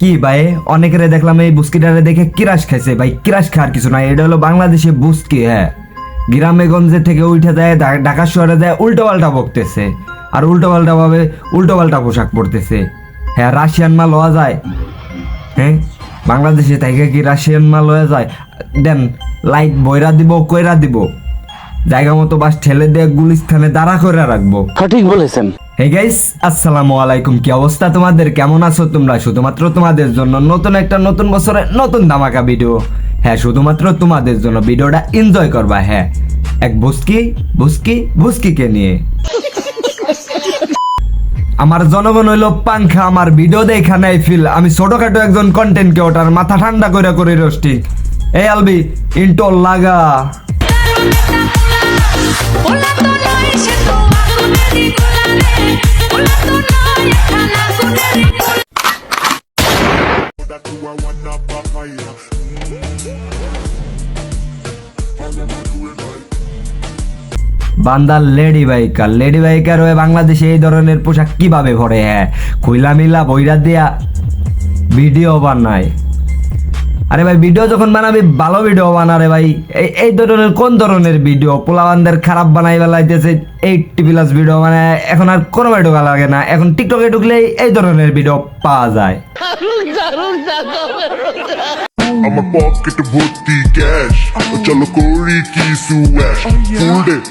কি ভাই? অনেকেরে দেখলাম এই বুস্কিটারে দেখে কিরাস খাইছে। ভাই কিরাস খাওয়ার কিছু নাই। এটা হলো বাংলাদেশে বুস্কি হ্যাঁ। গ্রামে গঞ্জে থেকে উঠে যায় ঢাকা শহরে যায় উল্টো পাল্টা বকতেছে। আর উল্টো পাল্টা ভাবে উল্টো পাল্টা পোশাক পরতেছে। হ্যাঁ রাশিয়ান মাল হওয়া যায়। হ্যাঁ বাংলাদেশে থেকে কি রাশিয়ান মাল হয়ে যায়? দেন, লাইট বইরা দিব, কইরা দিব। জায়গা মতো বাস ঠেলে দিয়ে গুলিস্থানে দাঁড়া করে রাখব। সঠিক বলেছেন। গাইস আসসালামু আলাইকুম। কি অবস্থা তোমাদের? কেমন আছো তোমরা? শুধুমাত্র তোমাদের জন্য নতুন একটা নতুন বছরে নতুন ধামাকা ভিডিও হ্যাঁ শুধুমাত্র তোমাদের জন্য ভিডিওটা এনজয় করবা হ্যাঁ। এক বুস্কি বুস্কি বুস্কিকে নিয়ে। আমার জনগণ হইল পাংখা, আমার ভিডিও দেখা নাই ফিল। আমি ছোটখাটো একজন কন্টেন্ট ওটার মাথা ঠান্ডা করে করে রোস্টিং এই আলবি ইন্টো লাগা। That you are one of a fire. বান্দার লেডি বাইকার লেডি বাইকার হয়ে বাংলাদেশে এই ধরনের পোশাক কীভাবে ভরে হ্যাঁ খুইলা মিলা বইরা দিয়া ভিডিও বানায়। আরে ভাই ভিডিও যখন বানাবি, ভালো ভিডিও বানারে ভাই। এই ধরনের, কোন ধরনের ভিডিও পোলাবানদের খারাপ বানাই বেলাইতেছে এইটটি প্লাস ভিডিও মানে এখন আর কোনো ঢোকা লাগে না। এখন টিকটকে ঢুকলেই এই ধরনের ভিডিও পাওয়া যায়। আমার পকেট ভর্তি ক্যাশ চলো করি কিছু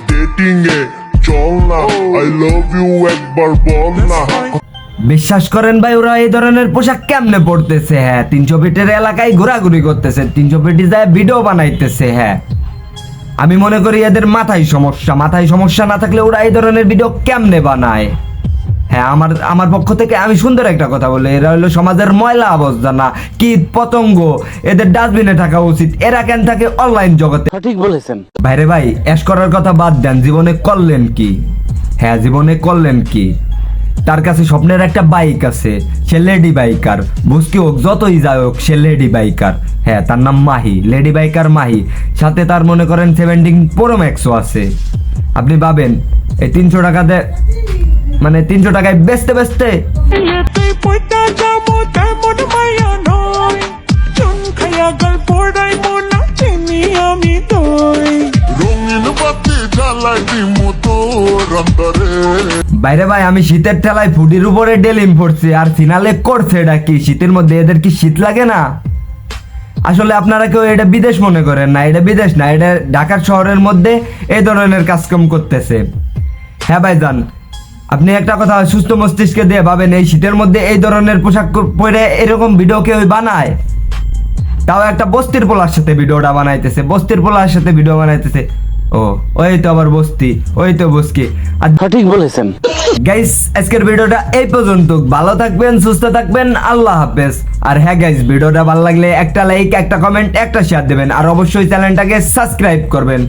ডেটিং এ চল না আই লাভ ইউ একবার বল না। বিশ্বাস করেন ভাই ওরা এই ধরনের পোশাক কেমনে পড়তেছে হ্যাঁ? তিনশো ফিটের এলাকায় ঘোরাঘুরি করতেছে তিনশো ফিটে যায় ভিডিও বানাইতেছে হ্যাঁ? আমি মনে করি এদের মাথায় সমস্যা মাথায় সমস্যা না থাকলে ওরা এই ধরনের ভিডিও কেমনে বানায়? হ্যাঁ আমার আমার পক্ষ থেকে আমি সুন্দর একটা কথা বলি এরা হলো সমাজের ময়লা আবর্জনা না কীট পতঙ্গ এদের ডাস্টবিনে থাকা উচিত এরা কেন থাকে অনলাইন জগতে? ঠিক বলেছেন। ভাইরে ভাই অ্যাশ করার কথা বাদ দেন জীবনে করলেন কি? হ্যাঁ জীবনে করলেন কি? তার কাছে স্বপ্নের একটা বাইক আছে সে লেডি বাইকার। বুঝকি হোক যতই যাই হোক সে লেডি বাইকার। হ্যাঁ তার নাম মাহি লেডি বাইকার মাহি। সাথে তার মনে করেন সেভেন্টিন প্রো ম্যাক্সও আছে। আপনি পাবেন এই তিনশো টাকাতে মানে তিনশো টাকায় বেচতে বেচতে। জ্বালাই বাইরে ভাই, আমি শীতের ঠেলায় ফুডির উপরে ডেলিম পড়ছি আর সিনালে করছে, এটা কি? শীতের মধ্যে এদের কি শীত লাগে না? আসলে আপনারা কেউ এটা বিদেশ মনে করেন না, এটা বিদেশ না, এটা ঢাকার শহরের মধ্যে এই ধরনের কাজকর্ম করতেছে। হ্যাঁ ভাই যান আপনি একটা কথা সুস্থ মস্তিষ্কে দিয়ে ভাবেন, এই শীতের মধ্যে এই ধরনের পোশাক পরে এরকম ভিডিও কেউ বানায়? তাও একটা বস্তির পোলার সাথে ভিডিওটা বানাইতেছে, বস্তির পোলার সাথে ভিডিও বানাইতেছে। ও ওই তো আবার বস্তি ওই তো বস্কি আর সঠিক বলেছেন। গাইস আজকের ভিডিওটা এই পর্যন্ত ভালো থাকবেন সুস্থ থাকবেন আল্লাহ হাফেজ। আর হ্যাঁ গাইস ভিডিওটা ভালো লাগলে একটা লাইক একটা কমেন্ট একটা শেয়ার দেবেন। আর অবশ্যই চ্যানেলটাকে সাবস্ক্রাইব করবেন।